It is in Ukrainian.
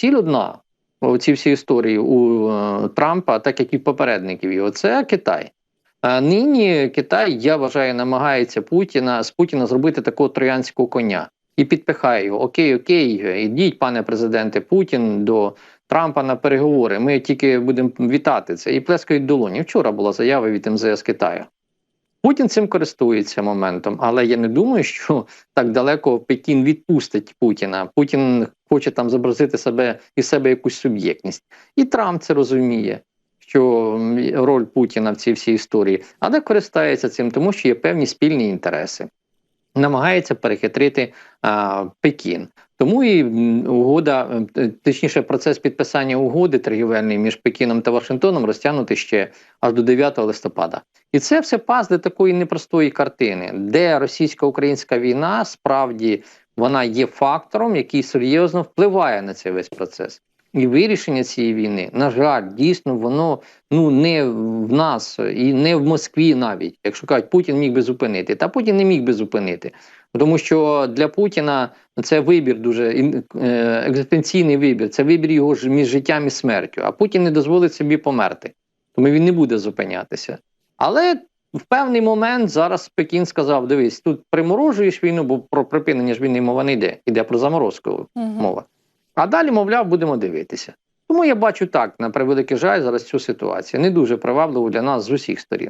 ціль одна ці всі історії у е, Трампа, так як і попередників його, це Китай. А нині Китай, я вважаю, намагається Путіна з Путіна зробити такого троянського коня і підпихає його. Окей, окей, ідіть, пане президенте Путін, до Трампа на переговори. Ми тільки будемо вітати це і плескають долоні. Вчора була заява від МЗС Китаю. Путін цим користується моментом, але я не думаю, що так далеко Пекін відпустить Путіна. Путін хоче там зобразити себе і себе якусь суб'єктність. І Трамп це розуміє, що роль Путіна в цій всій історії, але користається цим, тому що є певні спільні інтереси. Намагається перехитрити а, Пекін. Тому і угода, е, точніше, процес підписання угоди торгівельної між Пекіном та Вашингтоном розтягнути ще аж до 9 листопада. І це все пазли такої непростої картини, де російсько-українська війна справді вона є фактором, який серйозно впливає на цей весь процес. І вирішення цієї війни, на жаль, дійсно, воно ну не в нас і не в Москві навіть. Якщо кажуть, Путін міг би зупинити, та Путін не міг би зупинити. Тому що для Путіна це вибір дуже е, екзистенційний вибір, це вибір його ж між життям і смертю. А Путін не дозволить собі померти, тому він не буде зупинятися. Але в певний момент зараз Пекін сказав: дивись, тут приморожуєш війну, бо про припинення ж війни мова не йде, йде про заморозку мова. А далі, мовляв, будемо дивитися. Тому я бачу так, на превеликий жаль, зараз цю ситуацію не дуже привабливу для нас з усіх сторін.